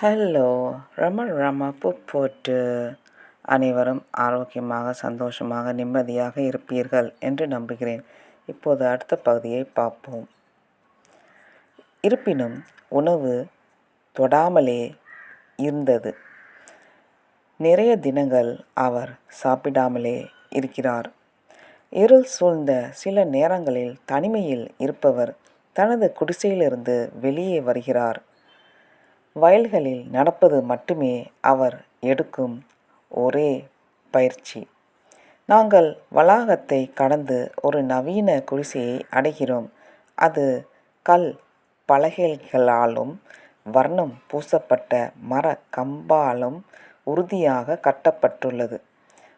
Hello ரம ரம பூ போட்டு அனைவரும் ஆரோக்கியமாக சந்தோஷமாக நிம்மதியாக இருப்பீர்கள் என்று நம்புகிறேன். இப்போது அடுத்த பகுதியை பார்ப்போம். இருப்பினும் உணவு தொடாமலே இருந்தது. நிறைய தினங்கள் அவர் சாப்பிடாமலே இருக்கிறார். இருள் சூழ்ந்த சில நேரங்களில் தனிமையில் இருப்பவர் தனது குடிசையிலிருந்து வெளியே வருகிறார். வயல்களில் நடப்பது மட்டுமே அவர் எடுக்கும் ஒரே பயிற்சி. நாங்கள் வளாகத்தை கடந்து ஒரு நவீன குடிசையை அடைகிறோம். அது கல் பலகைகளாலும் வர்ணம் பூசப்பட்ட மர கம்பாலும் உறுதியாக கட்டப்பட்டுள்ளது.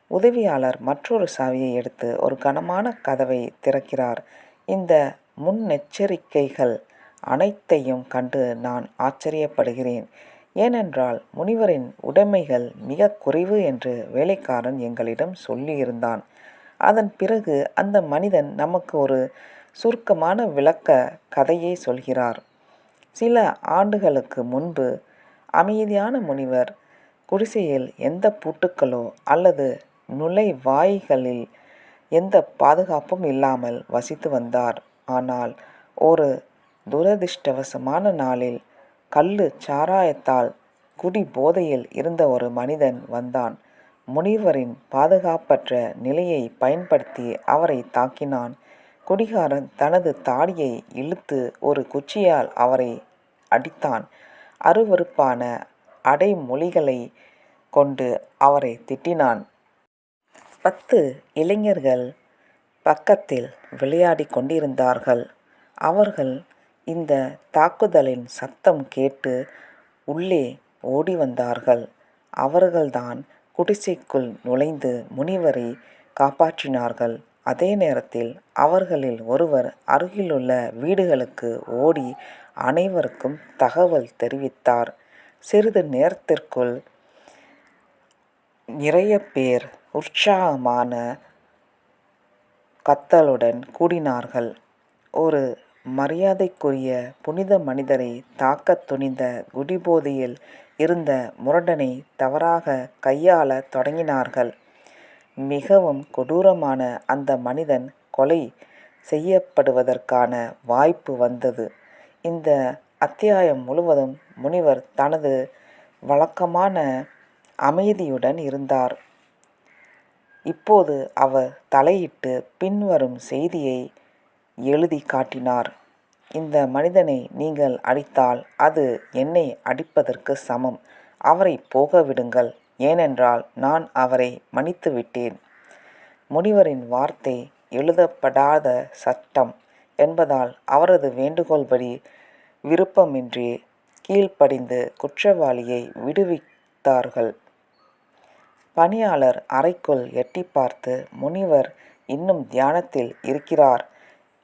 உதவியாளர் மற்றொரு சாவியை எடுத்து ஒரு கனமான கதவை திறக்கிறார். இந்த முன்னெச்சரிக்கைகள் அனைத்தையும் கண்டு நான் ஆச்சரியப்படுகிறேன். ஏனென்றால் முனிவரின் உடைமைகள் மிக குறைவு என்று வேலைக்காரன் எங்களிடம் சொல்லியிருந்தான். அதன் பிறகு அந்த மனிதன் நமக்கு ஒரு சுருக்கமான விளக்க கதையை சொல்கிறார். சில ஆண்டுகளுக்கு முன்பு அமைதியான முனிவர் குடிசையில் எந்த பூட்டுக்களோ அல்லது நுழைவாய்களில் எந்த பாதுகாப்பும் இல்லாமல் வசித்து வந்தார். ஆனால் ஒரு துரதிர்ஷ்டவசமான நாளில் கள்ளு சாராயத்தால் குடி போதையில் இருந்த ஒரு மனிதன் வந்தான். முனிவரின் பாதுகாப்பற்ற நிலையை பயன்படுத்தி அவரை தாக்கினான். குடிகாரன் தனது தாடியை இழுத்து ஒரு குச்சியால் அவரை அடித்தான். அருவருப்பான அடைமொழிகளை கொண்டு அவரை திட்டினான். பத்து இளைஞர்கள் பக்கத்தில் விளையாடி கொண்டிருந்தார்கள். அவர்கள் இந்த தாக்குதலின் சத்தம் கேட்டு உள்ளே ஓடி வந்தார்கள். அவர்கள்தான் குடிசைக்குள் நுழைந்து முனிவரை காப்பாற்றினார்கள். அதே நேரத்தில் அவர்களில் ஒருவர் அருகிலுள்ள வீடுகளுக்கு ஓடி அனைவருக்கும் தகவல் தெரிவித்தார். சிறிது நேரத்திற்குள் நிறைய பேர் உற்சாகமான கத்தலுடன் கூடினார்கள். ஒரு மரியாதைக்குரிய புனித மனிதரை தாக்கத் துணிந்த குடிபோதையில் இருந்த முரடனை தவறாக கையாளத் தொடங்கினார்கள். மிகவும் கொடூரமான அந்த மனிதன் கொலை செய்யப்படுவதற்கான வாய்ப்பு வந்தது. இந்த அத்தியாயம் முழுவதும் முனிவர் தனது வழக்கமான அமைதியுடன் இருந்தார். இப்போது அவர் தலையிட்டு பின்வரும் செய்தியை எழுதி காட்டினார். இந்த மனிதனை நீங்கள் அடித்தால் அது என்னை அடிப்பதற்கு சமம். அவரை போக விடுங்கள் ஏனென்றால் நான் அவரை மன்னித்து விட்டேன் முனிவரின் வார்த்தை எழுதப்படாத சட்டம் என்பதால் அவரது வேண்டுகோள்படி விருப்பமின்றி கீழ்ப்படிந்து குற்றவாளியை விடுவித்தார்கள். பணியாளர் அறைக்குள் எட்டி பார்த்து முனிவர் இன்னும் தியானத்தில் இருக்கிறார்.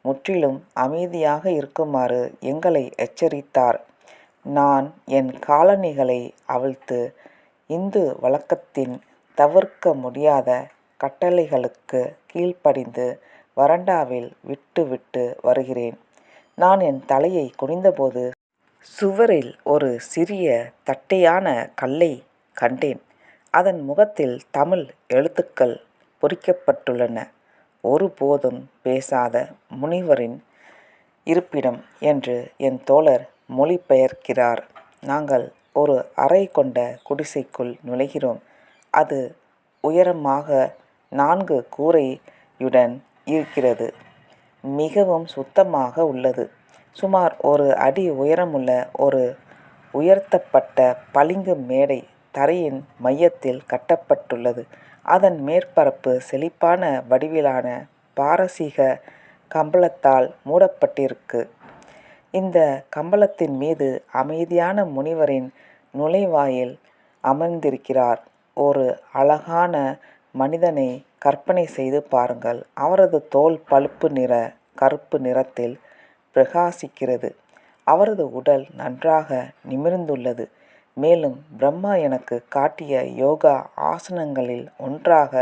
முற்றிலும் அமைதியாக இருக்குமாறு எங்களை எச்சரித்தார். நான் என் காலணிகளை அவிழ்த்து இந்து வழக்கத்தின் தவிர்க்க முடியாத கட்டளைகளுக்கு கீழ்ப்படிந்து வறண்டாவில் விட்டு விட்டு வருகிறேன். நான் என் தலையை குனிந்தபோது சுவரில் ஒரு சிறிய தட்டையான கல்லை கண்டேன். அதன் முகத்தில் தமிழ் எழுத்துக்கள் பொறிக்கப்பட்டுள்ளன. ஒருபோதும் பேசாத முனிவரின் இருப்பிடம் என்று என் தோழர் மொழிபெயர்க்கிறார். நாங்கள் ஒரு அறை கொண்ட குடிசைக்குள் நுழைகிறோம். அது உயரமாக நான்கு கூரையுடன் இருக்கிறது. மிகவும் சுத்தமாக உள்ளது. சுமார் ஒரு அடி உயரமுள்ள ஒரு உயர்த்தப்பட்ட பளிங்கு மேடை தரையின் மையத்தில் கட்டப்பட்டுள்ளது. அதன் மேற்பரப்பு செழிப்பான வடிவிலான பாரசீக கம்பளத்தால் மூடப்பட்டிருக்கு. இந்த கம்பளத்தின் மீது அமைதியான முனிவரின் நுழைவாயில் அமர்ந்திருக்கிறார். ஒரு அழகான மனிதனை கற்பனை செய்து பாருங்கள். அவரது தோல் பழுப்பு நிற கருப்பு நிறத்தில் பிரகாசிக்கிறது. அவரது உடல் நன்றாக நிமிர்ந்துள்ளது. மேலும் பிரம்மா எனக்கு காட்டிய யோகா ஆசனங்களில் ஒன்றாக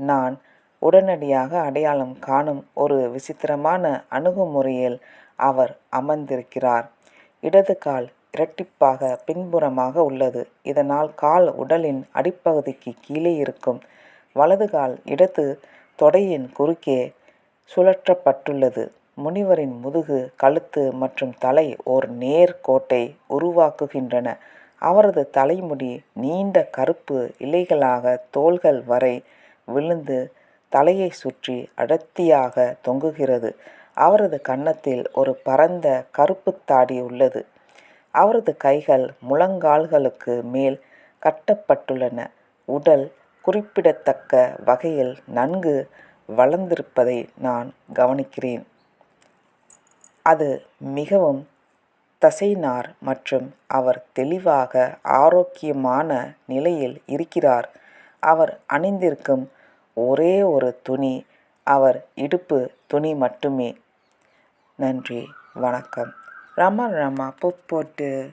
நான் உடனடியாக அடையாளம் காணும் ஒரு விசித்திரமான அணுகுமுறையில் அவர் அமர்ந்திருக்கிறார் இடது கால் இரட்டிப்பாக பின்புறமாக உள்ளது. இதனால் கால் உடலின் அடிப்பகுதிக்கு கீழே இருக்கும். வலது கால் இடது தொடையின் குறுக்கே சுழற்றப்பட்டுள்ளது. முனிவரின் முதுகு, கழுத்து மற்றும் தலை ஓர் நேர் கோட்டை உருவாக்குகின்றன. அவரது தலைமுடி நீண்ட கருப்பு இழைகளாக தோள்கள் வரை விழுந்து தலையை சுற்றி அடர்த்தியாக தொங்குகிறது. அவரது கன்னத்தில் ஒரு பரந்த கருப்பு தாடி உள்ளது. அவரது கைகள் முழங்கால்களுக்கு மேல் கட்டப்பட்டுள்ளன. உடல் குறிப்பிடத்தக்க வகையில் நன்கு வளர்ந்திருப்பதை நான் கவனிக்கிறேன். அது மிகவும் தசைநார் மற்றும் அவர் தெளிவாக ஆரோக்கியமான நிலையில் இருக்கிறார். அவர் அணிந்திருக்கும் ஒரே ஒரு துணி அவர் இடுப்பு துணி மட்டுமே. நன்றி வணக்கம். ரமா ரமா பூ போட்டு